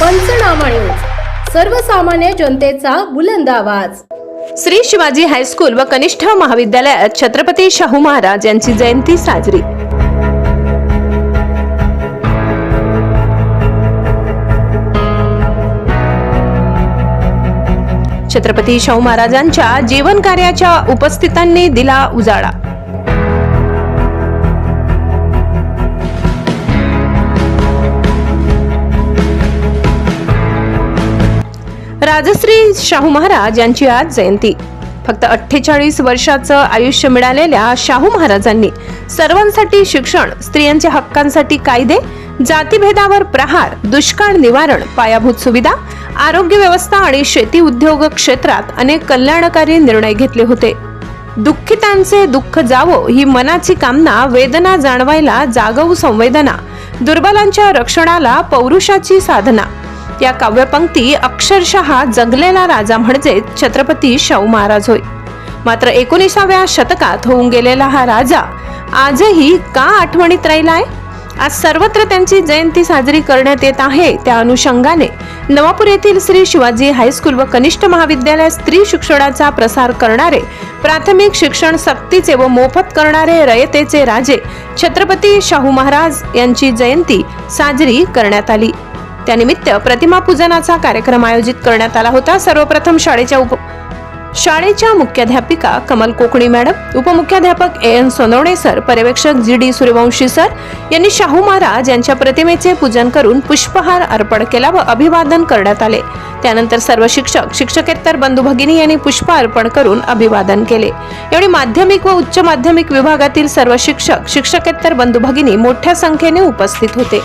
पंचनामा न्यूज सर्वसामान्य जनतेचा बुलंद आवाज. श्री शिवाजी हायस्कूल व कनिष्ठ महाविद्यालयात छत्रपती शाहू महाराज यांची जयंती साजरी. छत्रपती शाहू महाराजांच्या जीवन कार्याच्या उपस्थितांनी दिला उजाळा. राजश्री शाहू महाराज यांची आज जयंती. फक्त अठ्ठेचाळीस वर्षाचं आयुष्य मिळालेल्या शाहू महाराजांनी सर्वांसाठी शिक्षण स्त्रियांच्या हक्कांसाठी कायदे जातीभेदावर प्रहार दुष्काळ निवारण पायाभूत सुविधा आरोग्य व्यवस्था आणि शेती उद्योग क्षेत्रात अनेक कल्याणकारी निर्णय घेतले होते. दुःखितांचे दुःख जावो ही मनाची कामना वेदना जाणवायला जागवू संवेदना दुर्बलांच्या रक्षणाला पौरुषाची साधना. या काव्यपंक्ती अक्षरशः जगलेला राजा म्हणजे छत्रपती शाहू महाराज होय. मात्र एकोणीसाव्या शतकात होऊन गेलेला हा राजा आजही का आठवणीत राहिलाय? आज सर्वत्र त्यांची जयंती साजरी करण्यात येत आहे त्या अनुषंगाने नवापूर येथील श्री शिवाजी हायस्कूल व कनिष्ठ महाविद्यालय स्त्री शिक्षणाचा प्रसार करणारे प्राथमिक शिक्षण सक्तीचे व मोफत करणारे रयतेचे राजे छत्रपती शाहू महाराज यांची जयंती साजरी करण्यात आली. त्यानिमित्त प्रतिमा पूजनाचा कार्यक्रम आयोजित करण्यात आला होता. सर्वप्रथम शाळेच्या उप शाळेच्या मुख्याध्यापिका कमल कोकणी मॅडम उपमुख्याध्यापक ए एन सोनवणे सर पर्यवेक्षक जी डी सूर्यवंशी सर यांनी शाहू महाराज यांच्या प्रतिमेचे पूजन करून पुष्पहार अर्पण केला व अभिवादन करण्यात आले. त्यानंतर सर्व शिक्षक शिक्षकेतर बंधू भगिनी यांनी पुष्प अर्पण करून अभिवादन केले. यावेळी माध्यमिक व उच्च माध्यमिक विभागातील सर्व शिक्षक शिक्षकेतर बंधू भगिनी मोठ्या संख्येने उपस्थित होते.